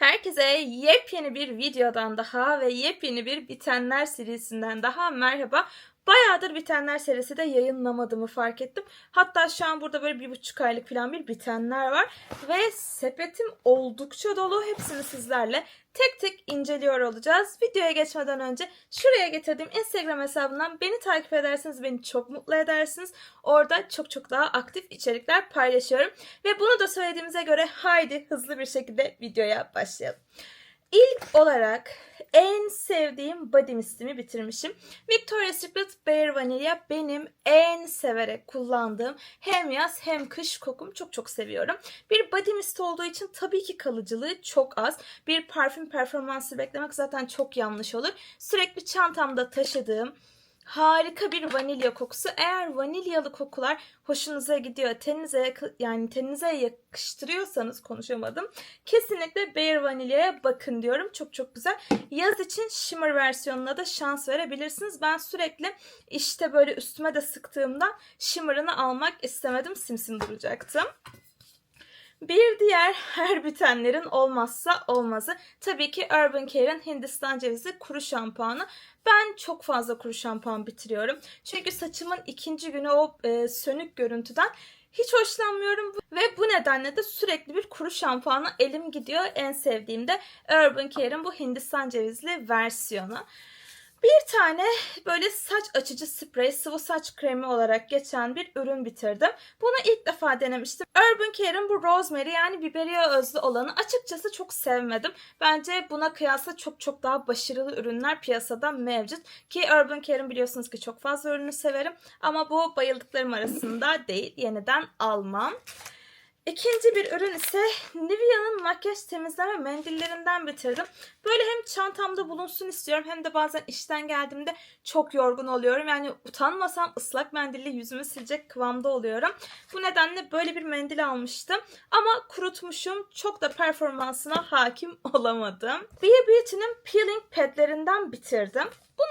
Herkese yepyeni bir videodan daha ve yepyeni bir Bitenler serisinden daha merhaba. Bayağıdır Bitenler serisi de yayınlamadığımı fark ettim. Hatta şu an burada böyle bir buçuk aylık falan bir Bitenler var. Ve sepetim oldukça dolu. Hepsini sizlerle tek tek inceliyor olacağız. Videoya geçmeden önce şuraya getirdiğim Instagram hesabından beni takip ederseniz beni çok mutlu edersiniz. Orada çok çok daha aktif içerikler paylaşıyorum. Ve bunu da söylediğimize göre haydi hızlı bir şekilde videoya başlayalım. İlk olarak en sevdiğim body mistimi bitirmişim. Victoria's Secret Bare Vanilla benim en severek kullandığım hem yaz hem kış kokum çok çok seviyorum. Bir body mist olduğu için tabii ki kalıcılığı çok az. Bir parfüm performansı beklemek zaten çok yanlış olur. Sürekli çantamda taşıdığım harika bir vanilya kokusu. Eğer vanilyalı kokular hoşunuza gidiyor, teninize yani teninize yakıştırıyorsanız konuşamadım. Kesinlikle Bare Vanilya'ya bakın diyorum. Çok çok güzel. Yaz için shimmer versiyonuna da şans verebilirsiniz. Ben sürekli işte böyle üstüme de sıktığımda shimmer'ını almak istemedim. Simsim duracaktım. Bir diğer her bitenlerin olmazsa olmazı tabii ki Urban Care'in Hindistan cevizi kuru şampuanı. Ben çok fazla kuru şampuan bitiriyorum. Çünkü saçımın ikinci günü o e, sönük görüntüden hiç hoşlanmıyorum ve bu nedenle de sürekli bir kuru şampuana elim gidiyor. En sevdiğim de Urban Care'in bu Hindistan cevizli versiyonu. Bir tane böyle saç açıcı sprey, sıvı saç kremi olarak geçen bir ürün bitirdim. Bunu ilk defa denemiştim. Urban Care'in bu rosemary yani biberiye özlü olanı açıkçası çok sevmedim. Bence buna kıyasla çok çok daha başarılı ürünler piyasada mevcut. Ki Urban Care'in biliyorsunuz ki çok fazla ürünü severim. Ama bu bayıldıklarım arasında değil. Yeniden almam. İkinci bir ürün ise Nivea'nın makyaj temizleme mendillerinden bitirdim. Böyle hem çantamda bulunsun istiyorum hem de bazen işten geldiğimde çok yorgun oluyorum. Yani utanmasam ıslak mendille yüzümü silecek kıvamda oluyorum. Bu nedenle böyle bir mendil almıştım. Ama kurutmuşum. Çok da performansına hakim olamadım. B Beauty'nin peeling padlerinden bitirdim.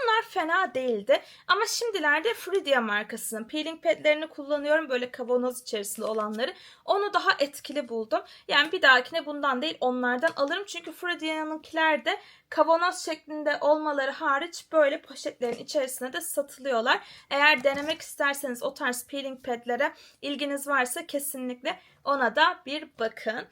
Bunlar fena değildi. Ama şimdilerde Fridia markasının peeling padlerini kullanıyorum. Böyle kavanoz içerisinde olanları. Onu daha etkili buldum. Yani bir dahakine bundan değil onlardan alırım. Çünkü Fridia'nınkiler de kavanoz şeklinde olmaları hariç böyle poşetlerin içerisinde de satılıyorlar. Eğer denemek isterseniz o tarz peeling padlere ilginiz varsa kesinlikle ona da bir bakın.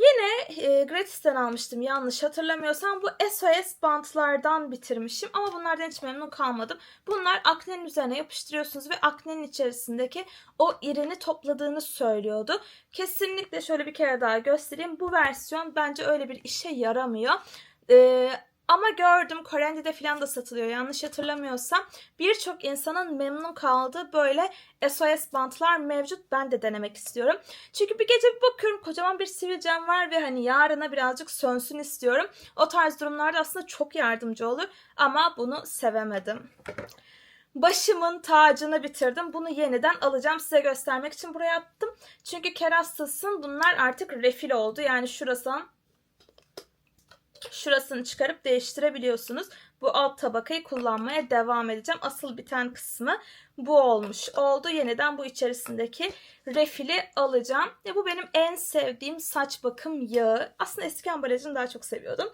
Yine e, Gratis'ten almıştım yanlış hatırlamıyorsam. Bu SOS bantlardan bitirmişim ama bunlardan hiç memnun kalmadım. Bunlar aknenin üzerine yapıştırıyorsunuz ve aknenin içerisindeki o irini topladığını söylüyordu. Kesinlikle şöyle bir kere daha göstereyim. Bu versiyon bence öyle bir işe yaramıyor. Ee, ama gördüm Korendi'de falan da satılıyor yanlış hatırlamıyorsam. Birçok insanın memnun kaldığı böyle SOS bantlar mevcut. Ben de denemek istiyorum. Çünkü bir gece bir bakıyorum kocaman bir sivilcem var ve hani yarına birazcık sönsün istiyorum. O tarz durumlarda aslında çok yardımcı olur. Ama bunu sevemedim. Başımın tacını bitirdim. Bunu yeniden alacağım size göstermek için buraya attım. Çünkü Kerastas'ın bunlar artık refil oldu. Yani şurası şurasını çıkarıp değiştirebiliyorsunuz. Bu alt tabakayı kullanmaya devam edeceğim. Asıl biten kısmı bu olmuş oldu. Yeniden bu içerisindeki refili alacağım. Ve bu benim en sevdiğim saç bakım yağı. Aslında eski ambalajını daha çok seviyordum.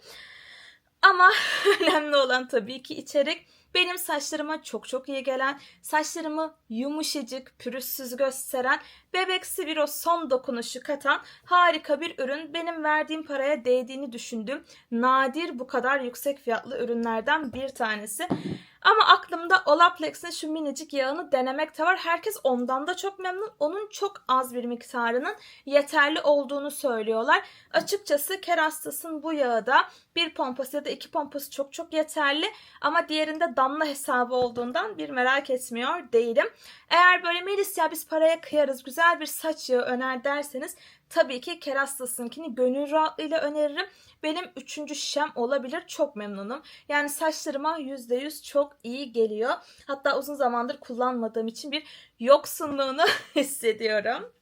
Ama önemli olan tabii ki içerik. Benim saçlarıma çok çok iyi gelen, saçlarımı yumuşacık, pürüzsüz gösteren, bebeksi bir o son dokunuşu katan harika bir ürün. Benim verdiğim paraya değdiğini düşündüğüm nadir bu kadar yüksek fiyatlı ürünlerden bir tanesi. Ama aklımda Olaplex'in şu minicik yağını denemek de var. Herkes ondan da çok memnun. Onun çok az bir miktarının yeterli olduğunu söylüyorlar. Açıkçası Kerastas'ın bu yağı da bir pompası ya da iki pompası çok çok yeterli. Ama diğerinde damla hesabı olduğundan bir merak etmiyor değilim. Eğer böyle Melis ya biz paraya kıyarız güzel bir saç yağı öner derseniz tabii ki Kerastas'ınkini gönül rahatlığıyla öneririm. Benim üçüncü şişem olabilir. Çok memnunum. Yani saçlarıma %100 çok iyi geliyor. Hatta uzun zamandır kullanmadığım için bir yoksunluğunu hissediyorum.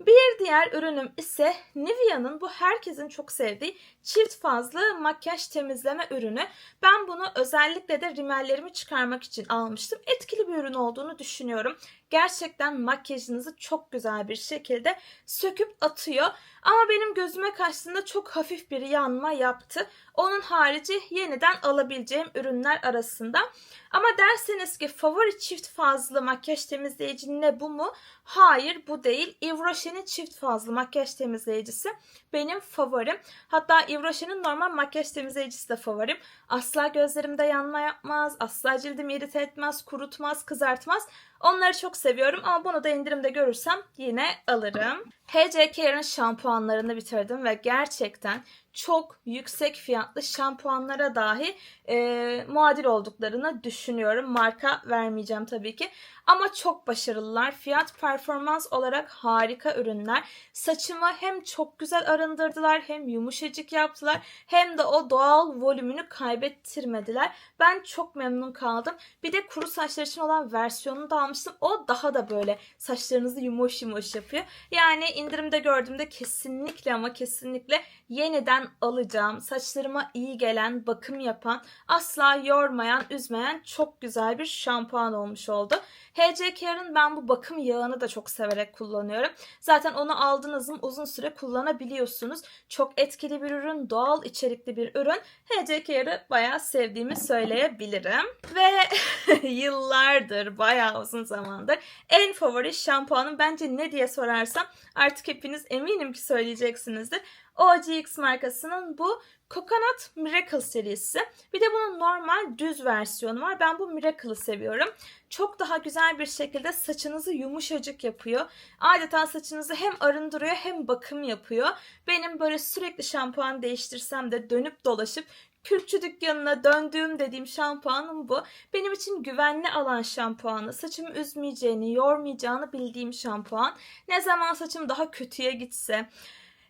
Bir diğer ürünüm ise Nivea'nın bu herkesin çok sevdiği çift fazlı makyaj temizleme ürünü. Ben bunu özellikle de rimellerimi çıkarmak için almıştım. Etkili bir ürün olduğunu düşünüyorum. Gerçekten makyajınızı çok güzel bir şekilde söküp atıyor. Ama benim gözüme kaçtığında çok hafif bir yanma yaptı. Onun harici yeniden alabileceğim ürünler arasında. Ama derseniz ki favori çift fazlı makyaj temizleyici ne bu mu? Hayır bu değil. Yves Rocher'in çift fazlı makyaj temizleyicisi benim favorim. Hatta Yves Rocher'in normal makyaj temizleyicisi de favorim. Asla gözlerimde yanma yapmaz, asla cildimi irite etmez, kurutmaz, kızartmaz. Onları çok seviyorum ama bunu da indirimde görürsem yine alırım. H.C. Care'ın şampuanlarını bitirdim ve gerçekten çok yüksek fiyatlı şampuanlara dahi e, muadil olduklarını düşünüyorum. Marka vermeyeceğim tabii ki. Ama çok başarılılar. Fiyat performans olarak harika ürünler. Saçımı hem çok güzel arındırdılar hem yumuşacık yaptılar hem de o doğal volümünü kaybettirmediler. Ben çok memnun kaldım. Bir de kuru saçlar için olan versiyonunu da almıştım. O daha da böyle saçlarınızı yumuş yumuş yapıyor. Yani indirimde gördüğümde kesinlikle ama kesinlikle yeniden alacağım. Saçlarıma iyi gelen, bakım yapan, asla yormayan, üzmeyen çok güzel bir şampuan olmuş oldu. H.C. Care'ın ben bu bakım yağını da çok severek kullanıyorum. Zaten onu aldınız mı uzun süre kullanabiliyorsunuz. Çok etkili bir ürün, doğal içerikli bir ürün. H.C. Care'ı bayağı sevdiğimi söyleyebilirim. Ve yıllardır, bayağı uzun zamandır en favori şampuanım bence ne diye sorarsam artık hepiniz eminim ki söyleyeceksinizdir. OGX markasının bu Coconut Miracle serisi. Bir de bunun normal düz versiyonu var. Ben bu Miracle'ı seviyorum. Çok daha güzel bir şekilde saçınızı yumuşacık yapıyor. Adeta saçınızı hem arındırıyor hem bakım yapıyor. Benim böyle sürekli şampuan değiştirsem de dönüp dolaşıp kürkçü dükkanına döndüğüm dediğim şampuanım bu. Benim için güvenli alan şampuanı. Saçımı üzmeyeceğini, yormayacağını bildiğim şampuan. Ne zaman saçım daha kötüye gitse,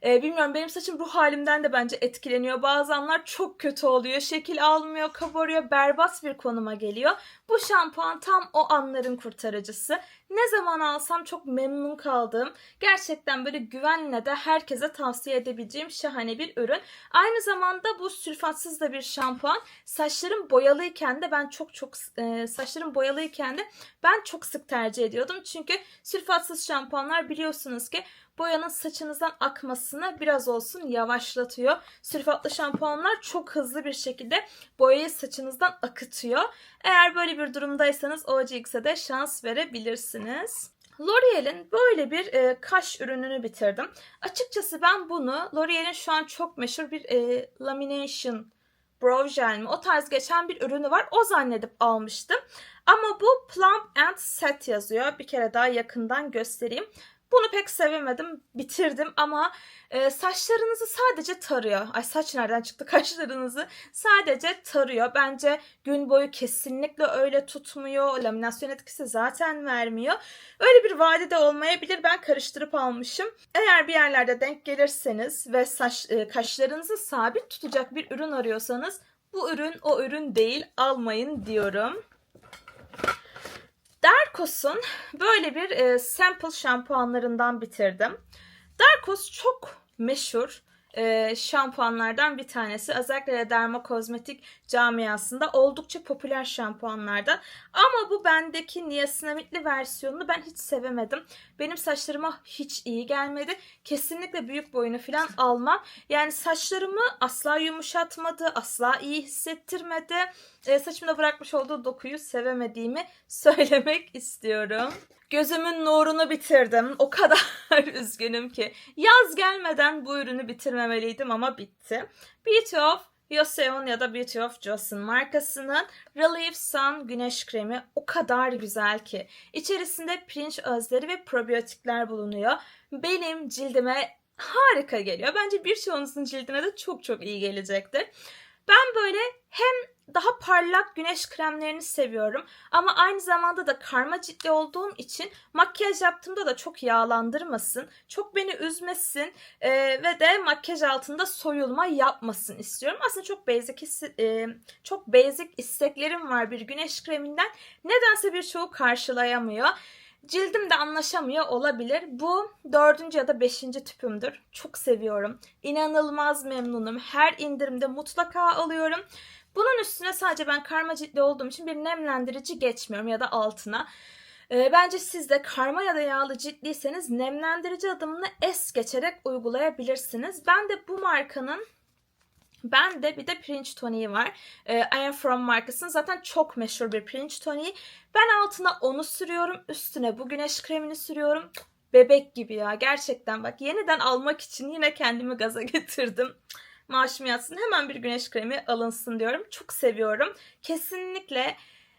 ee, bilmiyorum benim saçım ruh halimden de bence etkileniyor. Bazı anlar çok kötü oluyor. Şekil almıyor, kabarıyor, berbat bir konuma geliyor. Bu şampuan tam o anların kurtarıcısı. Ne zaman alsam çok memnun kaldığım, gerçekten böyle güvenle de herkese tavsiye edebileceğim şahane bir ürün. Aynı zamanda bu sülfatsız da bir şampuan. Saçlarım boyalıyken de ben çok çok e, saçlarım boyalıyken de ben çok sık tercih ediyordum. Çünkü sülfatsız şampuanlar biliyorsunuz ki boyanın saçınızdan akmasını biraz olsun yavaşlatıyor. Sülfatlı şampuanlar çok hızlı bir şekilde boyayı saçınızdan akıtıyor. Eğer böyle bir durumdaysanız OGX'e de şans verebilirsiniz. L'Oreal'in böyle bir e, kaş ürününü bitirdim. Açıkçası ben bunu L'Oreal'in şu an çok meşhur bir e, lamination brow gel mi o tarz geçen bir ürünü var. O zannedip almıştım. Ama bu Plump and Set yazıyor. Bir kere daha yakından göstereyim. Bunu pek sevemedim, bitirdim ama e, saçlarınızı sadece tarıyor. Ay saç nereden çıktı? Kaşlarınızı sadece tarıyor. Bence gün boyu kesinlikle öyle tutmuyor. Laminasyon etkisi zaten vermiyor. Öyle bir vadede olmayabilir. Ben karıştırıp almışım. Eğer bir yerlerde denk gelirseniz ve saç e, kaşlarınızı sabit tutacak bir ürün arıyorsanız bu ürün o ürün değil almayın diyorum. Darkos'un böyle bir e, sample şampuanlarından bitirdim. Darkos çok meşhur e, şampuanlardan bir tanesi. Özellikle de derma kozmetik camiasında oldukça popüler şampuanlardan. Ama bu bendeki niasinamitli versiyonunu ben hiç sevemedim. Benim saçlarıma hiç iyi gelmedi. Kesinlikle büyük boyunu falan almam. Yani saçlarımı asla yumuşatmadı, asla iyi hissettirmedi. E, saçımda bırakmış olduğu dokuyu sevemediğimi söylemek istiyorum. Gözümün nurunu bitirdim. O kadar üzgünüm ki. Yaz gelmeden bu ürünü bitirmemeliydim ama bitti. Beauty of Yoseon ya da Beauty of Joseon markasının Relief Sun güneş kremi o kadar güzel ki. İçerisinde pirinç özleri ve probiyotikler bulunuyor. Benim cildime harika geliyor. Bence birçoğunuzun cildine de çok çok iyi gelecektir. Ben böyle hem daha parlak güneş kremlerini seviyorum. Ama aynı zamanda da karma ciltli olduğum için makyaj yaptığımda da çok yağlandırmasın. Çok beni üzmesin e, ve de makyaj altında soyulma yapmasın istiyorum. Aslında çok basic e, çok basic isteklerim var bir güneş kreminden. Nedense birçoğu karşılayamıyor. Cildim de anlaşamıyor olabilir. Bu dördüncü ya da beşinci tüpümdür. Çok seviyorum. İnanılmaz memnunum. Her indirimde mutlaka alıyorum. Bunun üstüne sadece ben karma ciltli olduğum için bir nemlendirici geçmiyorum ya da altına. Ee, bence siz de karma ya da yağlı ciltliyseniz nemlendirici adımını es geçerek uygulayabilirsiniz. Ben de bu markanın ben de bir de pirinç toniği var. Ee, I Am From markasının zaten çok meşhur bir pirinç toniği. Ben altına onu sürüyorum. Üstüne bu güneş kremini sürüyorum. Bebek gibi ya gerçekten bak yeniden almak için yine kendimi gaza getirdim. Maaşım yatsın hemen bir güneş kremi alınsın diyorum. Çok seviyorum. Kesinlikle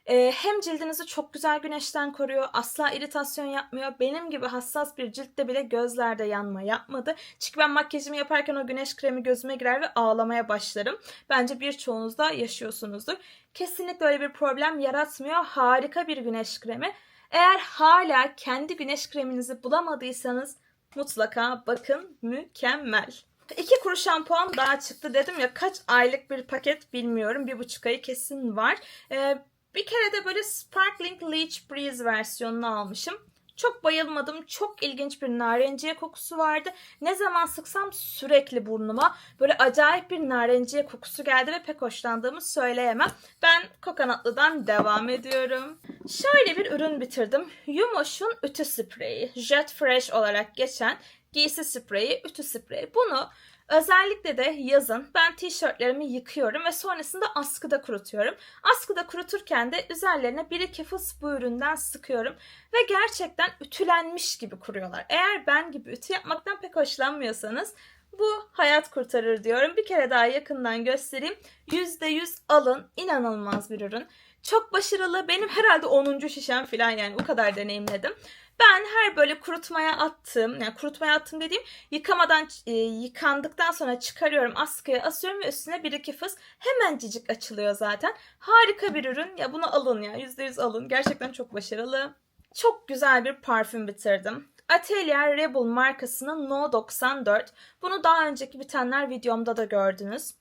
e, hem cildinizi çok güzel güneşten koruyor. Asla iritasyon yapmıyor. Benim gibi hassas bir ciltte bile gözlerde yanma yapmadı. Çünkü ben makyajımı yaparken o güneş kremi gözüme girer ve ağlamaya başlarım. Bence birçoğunuz da yaşıyorsunuzdur. Kesinlikle öyle bir problem yaratmıyor. Harika bir güneş kremi. Eğer hala kendi güneş kreminizi bulamadıysanız mutlaka bakın mükemmel. İki kuru şampuan daha çıktı dedim ya kaç aylık bir paket bilmiyorum. Bir buçuk ayı kesin var. Ee, bir kere de böyle Sparkling Leech Breeze versiyonunu almışım. Çok bayılmadım. Çok ilginç bir narenciye kokusu vardı. Ne zaman sıksam sürekli burnuma böyle acayip bir narenciye kokusu geldi ve pek hoşlandığımı söyleyemem. Ben kokonatlıdan devam ediyorum. Şöyle bir ürün bitirdim. Yumoş'un ütü spreyi. Jet Fresh olarak geçen giysi spreyi, ütü spreyi. Bunu Özellikle de yazın ben tişörtlerimi yıkıyorum ve sonrasında askıda kurutuyorum. Askıda kuruturken de üzerlerine 1-2 fıs bu üründen sıkıyorum ve gerçekten ütülenmiş gibi kuruyorlar. Eğer ben gibi ütü yapmaktan pek hoşlanmıyorsanız bu hayat kurtarır diyorum. Bir kere daha yakından göstereyim. %100 alın. İnanılmaz bir ürün. Çok başarılı. Benim herhalde 10. şişem falan yani o kadar deneyimledim. Ben her böyle kurutmaya attığım, yani kurutmaya attım dediğim yıkamadan e, yıkandıktan sonra çıkarıyorum, askıya asıyorum ve üstüne bir iki fıs hemencik açılıyor zaten. Harika bir ürün. Ya bunu alın ya. %100 alın. Gerçekten çok başarılı. Çok güzel bir parfüm bitirdim. Atelier Rebel markasının No 94. Bunu daha önceki bitenler videomda da gördünüz.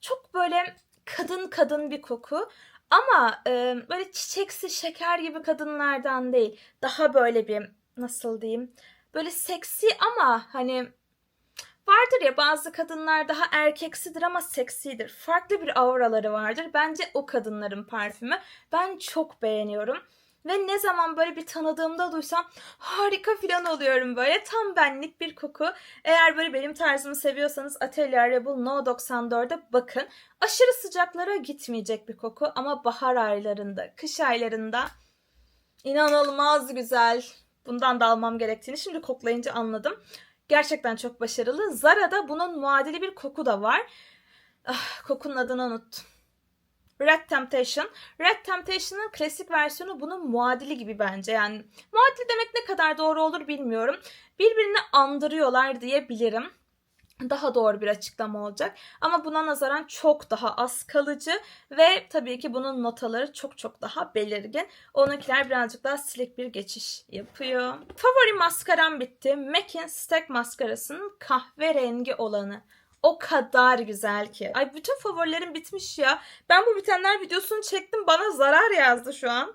Çok böyle kadın kadın bir koku ama e, böyle çiçeksi şeker gibi kadınlardan değil. Daha böyle bir nasıl diyeyim? Böyle seksi ama hani vardır ya bazı kadınlar daha erkeksidir ama seksidir. Farklı bir auraları vardır. Bence o kadınların parfümü. Ben çok beğeniyorum. Ve ne zaman böyle bir tanıdığımda duysam harika filan oluyorum böyle. Tam benlik bir koku. Eğer böyle benim tarzımı seviyorsanız Atelier Rebel No 94'e bakın. Aşırı sıcaklara gitmeyecek bir koku ama bahar aylarında, kış aylarında inanılmaz güzel. Bundan da almam gerektiğini şimdi koklayınca anladım. Gerçekten çok başarılı. Zara'da bunun muadili bir koku da var. Ah, kokunun adını unuttum. Red Temptation. Red Temptation'ın klasik versiyonu bunun muadili gibi bence. Yani muadili demek ne kadar doğru olur bilmiyorum. Birbirini andırıyorlar diyebilirim. Daha doğru bir açıklama olacak. Ama buna nazaran çok daha az kalıcı ve tabii ki bunun notaları çok çok daha belirgin. Onunkiler birazcık daha silik bir geçiş yapıyor. Favori maskaram bitti. MAC'in Stack maskarasının kahverengi olanı o kadar güzel ki. Ay bütün favorilerim bitmiş ya. Ben bu bitenler videosunu çektim bana zarar yazdı şu an.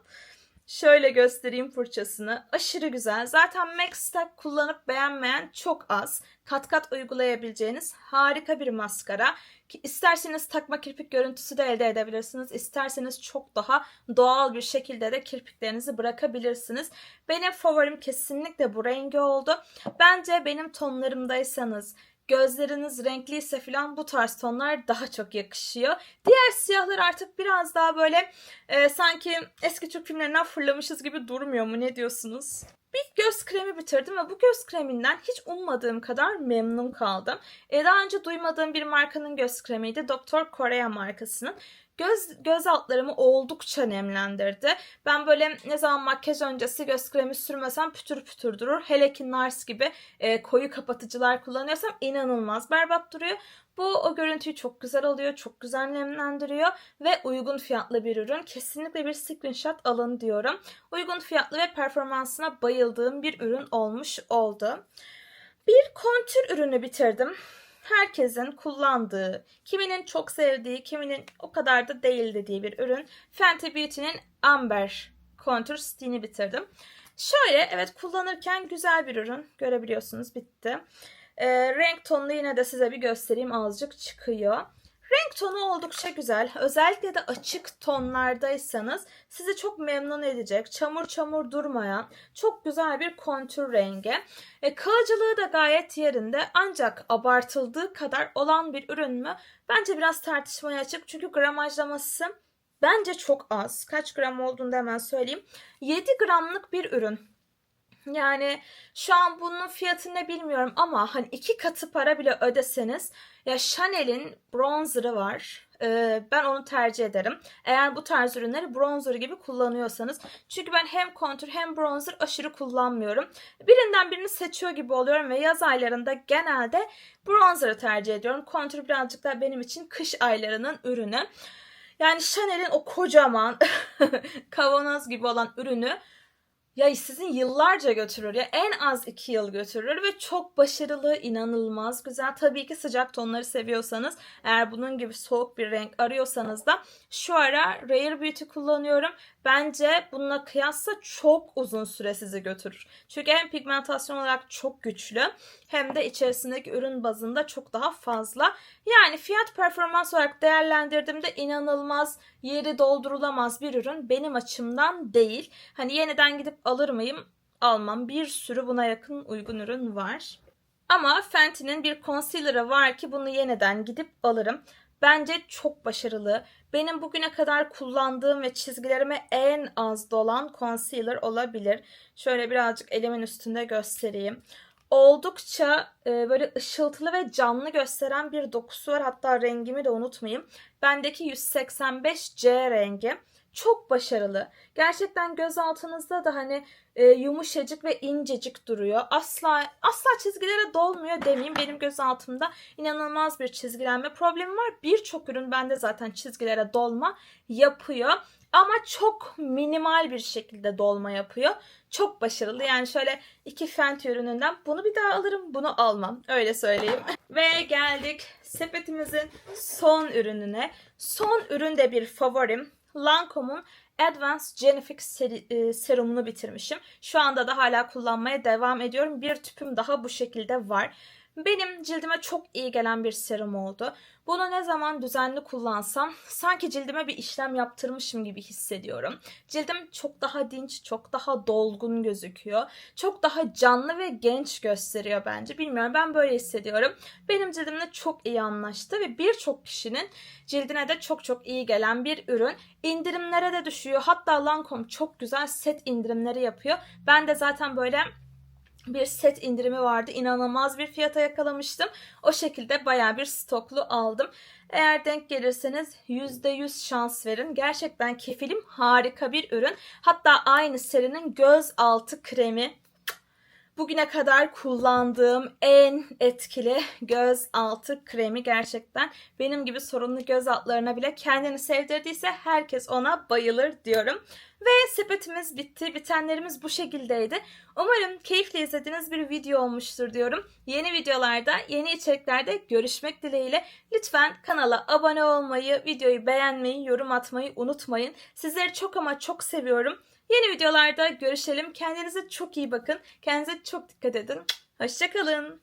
Şöyle göstereyim fırçasını. Aşırı güzel. Zaten Max Stack kullanıp beğenmeyen çok az. Kat kat uygulayabileceğiniz harika bir maskara. Ki isterseniz takma kirpik görüntüsü de elde edebilirsiniz. İsterseniz çok daha doğal bir şekilde de kirpiklerinizi bırakabilirsiniz. Benim favorim kesinlikle bu rengi oldu. Bence benim tonlarımdaysanız gözleriniz renkliyse falan bu tarz tonlar daha çok yakışıyor. Diğer siyahlar artık biraz daha böyle e, sanki eski Türk filmlerinden fırlamışız gibi durmuyor mu ne diyorsunuz? Bir göz kremi bitirdim ve bu göz kreminden hiç ummadığım kadar memnun kaldım. E, daha önce duymadığım bir markanın göz kremiydi. Doktor Korea markasının göz göz altlarımı oldukça nemlendirdi. Ben böyle ne zaman makyaj öncesi göz kremi sürmesem pütür pütür durur. Hele ki NARS gibi e, koyu kapatıcılar kullanıyorsam inanılmaz berbat duruyor. Bu o görüntüyü çok güzel alıyor, çok güzel nemlendiriyor ve uygun fiyatlı bir ürün. Kesinlikle bir screenshot alın diyorum. Uygun fiyatlı ve performansına bayıldığım bir ürün olmuş oldu. Bir kontür ürünü bitirdim herkesin kullandığı, kiminin çok sevdiği, kiminin o kadar da değil dediği bir ürün. Fenty Beauty'nin Amber Contour Stick'ini bitirdim. Şöyle evet kullanırken güzel bir ürün. Görebiliyorsunuz bitti. Ee, renk tonunu yine de size bir göstereyim azıcık çıkıyor. Renk tonu oldukça güzel. Özellikle de açık tonlardaysanız sizi çok memnun edecek, çamur çamur durmayan, çok güzel bir kontür rengi. E, kalıcılığı da gayet yerinde ancak abartıldığı kadar olan bir ürün mü? Bence biraz tartışmaya açık çünkü gramajlaması bence çok az. Kaç gram olduğunu hemen söyleyeyim. 7 gramlık bir ürün. Yani şu an bunun fiyatı ne bilmiyorum ama hani iki katı para bile ödeseniz ya Chanel'in bronzer'ı var. Ee, ben onu tercih ederim. Eğer bu tarz ürünleri bronzer gibi kullanıyorsanız. Çünkü ben hem kontür hem bronzer aşırı kullanmıyorum. Birinden birini seçiyor gibi oluyorum ve yaz aylarında genelde bronzer'ı tercih ediyorum. Kontür birazcık daha benim için kış aylarının ürünü. Yani Chanel'in o kocaman kavanoz gibi olan ürünü ya sizin yıllarca götürür ya en az iki yıl götürür ve çok başarılı, inanılmaz güzel. Tabii ki sıcak tonları seviyorsanız eğer bunun gibi soğuk bir renk arıyorsanız da şu ara Rare Beauty kullanıyorum. Bence bununla kıyasla çok uzun süre sizi götürür. Çünkü hem pigmentasyon olarak çok güçlü hem de içerisindeki ürün bazında çok daha fazla. Yani fiyat performans olarak değerlendirdiğimde inanılmaz yeri doldurulamaz bir ürün benim açımdan değil. Hani yeniden gidip alır mıyım? Almam. Bir sürü buna yakın uygun ürün var. Ama Fenty'nin bir concealer'ı var ki bunu yeniden gidip alırım. Bence çok başarılı. Benim bugüne kadar kullandığım ve çizgilerime en az dolan concealer olabilir. Şöyle birazcık elimin üstünde göstereyim. Oldukça e, böyle ışıltılı ve canlı gösteren bir dokusu var. Hatta rengimi de unutmayayım. Bendeki 185C rengi. Çok başarılı. Gerçekten göz altınızda da hani e, yumuşacık ve incecik duruyor. Asla asla çizgilere dolmuyor demeyeyim. Benim göz altımda inanılmaz bir çizgilenme problemi var. Birçok ürün bende zaten çizgilere dolma yapıyor. Ama çok minimal bir şekilde dolma yapıyor. Çok başarılı. Yani şöyle iki Fenty ürününden bunu bir daha alırım, bunu almam. Öyle söyleyeyim. Ve geldik sepetimizin son ürününe. Son ürün de bir favorim. Lancome'un Advanced Genifix e, serumunu bitirmişim. Şu anda da hala kullanmaya devam ediyorum. Bir tüpüm daha bu şekilde var. Benim cildime çok iyi gelen bir serum oldu. Bunu ne zaman düzenli kullansam sanki cildime bir işlem yaptırmışım gibi hissediyorum. Cildim çok daha dinç, çok daha dolgun gözüküyor. Çok daha canlı ve genç gösteriyor bence. Bilmiyorum ben böyle hissediyorum. Benim cildimle çok iyi anlaştı ve birçok kişinin cildine de çok çok iyi gelen bir ürün. İndirimlere de düşüyor. Hatta Lancome çok güzel set indirimleri yapıyor. Ben de zaten böyle bir set indirimi vardı. İnanılmaz bir fiyata yakalamıştım. O şekilde baya bir stoklu aldım. Eğer denk gelirseniz %100 şans verin. Gerçekten kefilim harika bir ürün. Hatta aynı serinin göz altı kremi bugüne kadar kullandığım en etkili göz altı kremi gerçekten benim gibi sorunlu göz altlarına bile kendini sevdirdiyse herkes ona bayılır diyorum. Ve sepetimiz bitti. Bitenlerimiz bu şekildeydi. Umarım keyifle izlediğiniz bir video olmuştur diyorum. Yeni videolarda, yeni içeriklerde görüşmek dileğiyle. Lütfen kanala abone olmayı, videoyu beğenmeyi, yorum atmayı unutmayın. Sizleri çok ama çok seviyorum. Yeni videolarda görüşelim. Kendinize çok iyi bakın. Kendinize çok dikkat edin. Hoşçakalın.